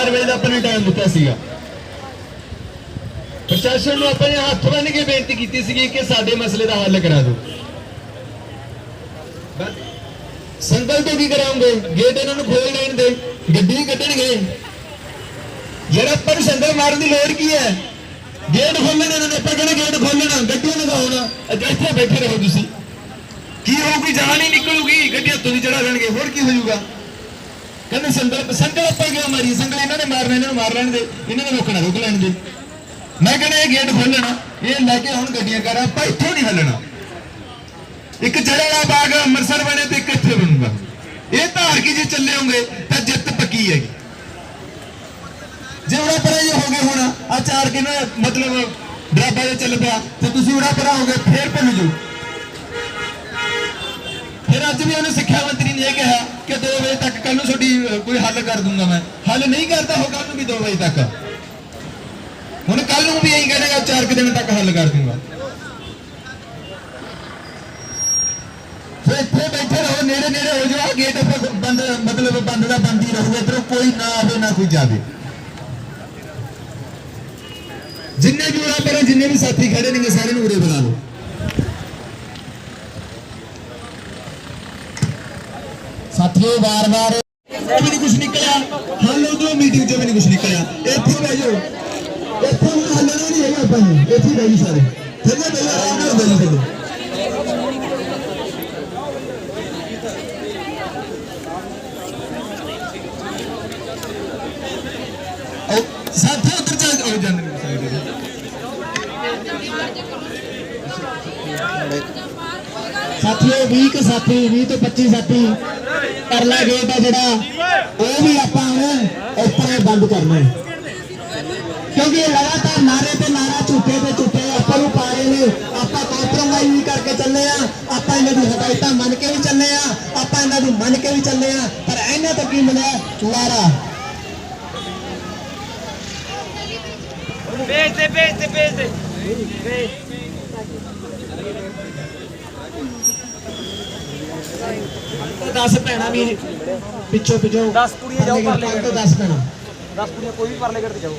4 ਵਜੇ ਦਾ ਆਪਾਂ ਟਾਈਮ ਦਿੱਤਾ ਸੀਗਾ। ਪ੍ਰਸ਼ਾਸਨ ਨੂੰ ਆਪਾਂ ਹੱਥ ਬੰਨ੍ਹ ਕੇ ਬੇਨਤੀ ਕੀਤੀ ਸੀਗੀ ਕਿ ਸਾਡੇ ਮਸਲੇ ਦਾ ਹੱਲ ਕਰਾ ਦਿਓ। ਸੰਗਲ ਤੋਂ ਕੀ ਕਰਾਉਂਗੇ? ਗੇਟ ਇਹਨਾਂ ਨੂੰ ਖੋਲ ਦੇਣ ਦੇ। ਗੱਡੀ ਕੱਢਣਗੇ। ਜਿਹੜਾ ਆਪਾਂ ਨੂੰ ਸੰਗਲ ਮਾਰਨ ਦੀ ਲੋੜ ਕੀ ਹੈ? ਗੇਟ ਖੋਲਣ ਇਹਨਾਂ ਨੇ, ਆਪਾਂ ਕਹਿੰਦੇ ਗੇਟ ਖੋਲਣਾ ਗੱਡੀਆਂ ਲਗਾਉਣਾ ਇੱਥੇ ਬੈਠੇ ਰਹੋ ਤੁਸੀਂ। ਕੀ ਹੋਊਗੀ? ਜਾਨ ਹੀ ਨਿਕਲੂਗੀ। ਗੱਡੀਆਂ ਤੋਂ ਚੜਾ ਲੈਣਗੇ। ਹੋਰ ਕੀ ਹੋ ਜਾਊਗਾ ਕਹਿੰਦੇ ਸੰਗਲ ਸੰਗਲ ਆਪਾਂ ਕਿਉਂ ਮਾਰੀ ਸੰਗਲ ਇਹਨਾਂ ਨੇ ਮਾਰਨਾ, ਇਹਨਾਂ ਨੂੰ ਮਾਰ ਲੈਣ ਦੇ। ਇਹਨਾਂ ਨੇ ਰੋਕਣਾ, ਰੋਕ ਲੈਣ ਦੇ। ਮੈਂ ਕਹਿੰਦਾ ਇਹ ਗੇਟ ਖੋਲਣਾ ਇਹ ਲੈ ਕੇ ਹੁਣ ਗੱਡੀਆਂ ਕਰ, ਆਪਾਂ ਇੱਥੋਂ ਨਹੀਂ ਹੱਲਣਾ। ਇੱਕ ਜੜਾਲਾ ਬਾਗ ਅੰਮ੍ਰਿਤਸਰ ਬਣੇ ਤੇ ਇੱਕ ਇੱਥੇ ਬਣੂਗਾ। ਇਹ ਧਾਰ ਕੀ ਜੇ ਚੱਲੇ ਹੋਗੇ ਤਾਂ ਜਿੱਤ ਪੱਕੀ ਹੈਗੀ। ਜੇ ਉੜਾ ਪਰੇ ਜੇ ਹੋ ਗਏ ਹੁਣ, ਆ ਚਾਰ ਕਿਨੇ ਮਤਲਬ ਡਰਾਬਾ ਜੇ ਚੱਲ ਪਿਆ, ਤੇ ਤੁਸੀਂ ਉੜਾ ਪਰਾ ਹੋ ਗਏ, ਫੇਰ ਭੁੱਲ ਜਾਓ ਫਿਰ ਅੱਜ ਵੀ ਉਹਨੇ ਸਿੱਖਿਆ ਮੰਤਰੀ ਨੇ ਇਹ ਕਿਹਾ ਕਿ 2 ਵਜੇ ਤੱਕ ਕੱਲ ਨੂੰ ਤੁਹਾਡੀ ਹੱਲ ਕਰ ਦੂੰਗਾ ਮੈਂ ਹੱਲ ਨਹੀਂ ਕਰਦਾ ਹੋ ਕੱਲ ਨੂੰ ਵੀ 2 ਵਜੇ ਤੱਕ ਹੁਣ ਕੱਲ ਨੂੰ ਵੀ ਇਹੀ ਕਹਿੰਦਾ 4 ਕਿ ਦਿਨ ਤੱਕ ਹੱਲ ਕਰ ਦੂੰਗਾ ਫਿਰ ਇੱਥੇ ਬੈਠੇ ਰਹੋ ਨੇੜੇ ਨੇੜੇ ਹੋ ਜਾਓ ਆਹ ਗੇਟ ਆਪਾਂ ਬੰਦ ਮਤਲਬ ਬੰਦ ਦਾ ਬੰਦ ਹੀ ਰਹੂਗਾ ਇਧਰੋਂ ਕੋਈ ਨਾ ਆਵੇ ਨਾ ਕੋਈ ਜਾਵੇ ਜਿੰਨੇ ਵੀ ਉਰਾਂ ਪਰੇ ਜਿੰਨੇ ਵੀ ਸਾਥੀ ਖੜੇ ਨੇਗੇ ਸਾਰਿਆਂ ਨੂੰ ਉਰੇ ਬੁਲਾ ਲਓ ਸਾਥੀਓ ਵਾਰ-ਵਾਰ ਉਹ ਵੀ ਨਹੀਂ ਕੁਝ ਨਿਕਲਿਆ ਹੱਲ ਉਧਰੋਂ ਮੀਟਿੰਗ ਚੋਂ ਵੀ ਨਹੀਂ ਕੁਝ ਨਿਕਲਿਆ ਇੱਥੇ ਬਹਿ ਜਾਓ ਇੱਥੇ ਹੁਣ ਹੱਲਣਾ ਨਹੀਂ ਹੈਗਾ ਆਪਾਂ ਨੂੰ ਇੱਥੇ ਹੀ ਬਹਿ ਜਾਓ ਸਾਰੇ ਥੱਲੇ ਬਹਿ ਜਾਓ ਆਰਾਮ ਨਾਲ ਬਹਿ ਜਾਓ ਥੱਲੇ ਉਹ ਸਾਥੀ ਉਧਰ ਚੱਲ ਹੋ ਜਾਂਦੇ ਨੇ ਸਾਈਡ ਤੇ ਸਾਥੀਓ 20 ਕੁ ਸਾਥੀ 20 ਤੋਂ 25 ਸਾਥੀ ਪਰਲਾ ਗੇਟ ਆ ਜਿਹੜਾ ਉਹ ਵੀ ਆਪਾਂ ਹੁਣ ਉੱਪਰ ਬੰਦ ਕਰਨਾ ਹੈ। ਕਿਉਂਕਿ ਲਗਾਤਾਰ ਨਾਰੇ ਤੇ ਨਾਰਾ, ਝੂਠੇ ਤੇ ਝੂਠੇ ਆਪਾਂ ਨੂੰ ਪਾ ਰਹੇ ਨੇ। ਆਪਾਂ ਕੰਪਰੋਮਾਈਜ਼ ਵੀ ਕਰਕੇ ਚੱਲੇ ਆ ਆਪਾਂ ਇਹਨਾਂ ਦੀ ਹਦਾਇਤਾਂ ਮੰਨ ਕੇ ਵੀ ਚੱਲੇ ਆ ਆਪਾਂ ਇਹਨਾਂ ਨੂੰ ਮੰਨ ਕੇ ਵੀ ਚੱਲੇ ਆ ਪਰ ਇਹਨਾਂ ਤੋਂ ਕੀ ਮਿਲਿਆ? ਲਾਰਾ ਭੇਜ ਦੇ ਭੇਜ ਦੇ ਭੇਜ ਦੇ। ਤੋਂ 10 ਭੈਣਾ ਵੀ ਪਿੱਛੋਂ ਪਿੱਛੋਂ 10 ਕੁੜੀਆਂ ਜਾਓ ਪਰਲੇ ਤੋਂ 10 ਭੈਣਾ। 10 ਕੁੜੀਆਂ ਕੋਈ ਵੀ ਪਰਲੇ ਗੜ ਤੇ ਜਾਓ।